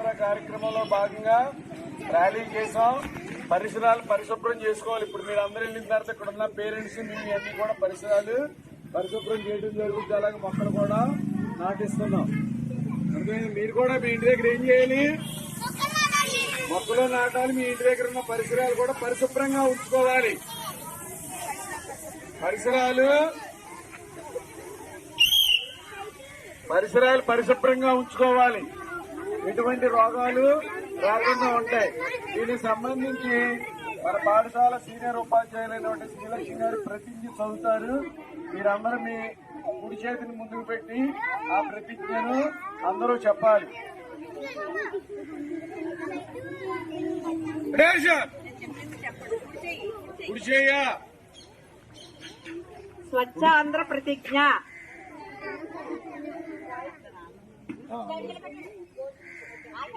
కార్యక్రమంలో భాగంగా ర్యాలీ చేసాం పరిసరాలు పరిశుభ్రం చేసుకోవాలి. ఇప్పుడు మీరు అందరూ వెళ్ళిన తర్వాత ఇక్కడ ఉన్న పేరెంట్స్ మీ అన్ని కూడా పరిసరాలు పరిశుభ్రం చేయడం జరుగుతుంది. అలాగే మొక్కలు కూడా నాటిస్తున్నాం. అందుకని మీరు కూడా మీ ఇంటి దగ్గర ఏం చేయాలి? మొక్కలు నాటాలి. మీ ఇంటి దగ్గర ఉన్న పరిసరాలు కూడా పరిశుభ్రంగా ఉంచుకోవాలి. పరిసరాలు పరిసరాలు పరిశుభ్రంగా ఉంచుకోవాలి. ఎటువంటి రోగాలు రాకుండా ఉంటాయి. దీనికి సంబంధించి మన పాఠశాల సీనియర్ ఉపాధ్యాయులైనటువంటి శ్రీలక్ష్మి గారు ప్రతిజ్ఞ చదువుతారు. మీరందరూ మీ కుడి చేతిని ముందుకు పెట్టి ఆ ప్రతిజ్ఞను అందరూ చెప్పాలి. స్వచ్ఛ ఆంధ్ర ప్రతిజ్ఞ.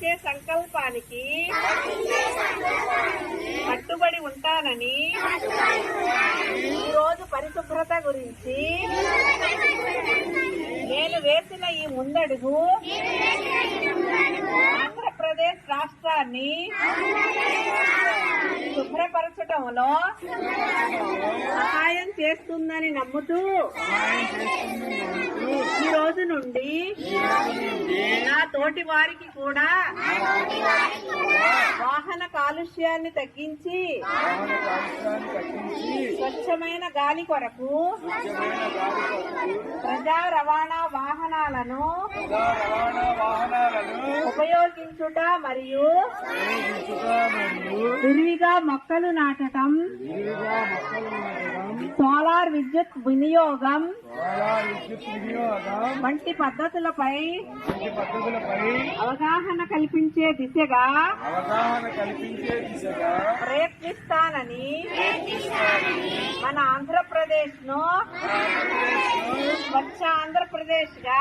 సాధించే సంకల్పానికి కట్టుబడి ఉంటానని ఈరోజు పరిశుభ్రత గురించి నేను వేసిన ఈ ముందడుగు ఆంధ్రప్రదేశ్ రాష్ట్రాన్ని శుభ్రపరచడంలో చేస్తుందని నమ్ముతూ ఈ రోజు నుండి నా తోటి వారికి కూడా వాహన కాలుష్యాన్ని తగ్గించి స్వచ్ఛమైన గాలి కొరకు ప్రజా రవాణా వాహనాలను ప్రజా రవాణా వాహనాలను ఉపయోగించుట మరియు విరివిగా మొక్కలు నాటటం సోలార్ విద్యుత్ వినియోగం వంటి పద్ధతులపై వంటి పద్ధతులపై అవగాహన కల్పించే దిశగా అవగాహన కల్పించే దిశగా ప్రయత్నిస్తానని మన ఆంధ్రప్రదేశ్ను స్వచ్ఛ ఆంధ్రప్రదేశ్గా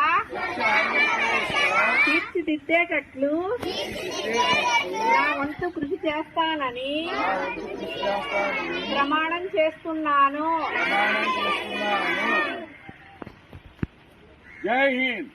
తీర్చిదిద్దేటట్లు నా వంతు కృషి చేస్తానని ప్రమాణం చేస్తున్నాను. ప్రమాణం చేస్తున్నాను. జై హింద్.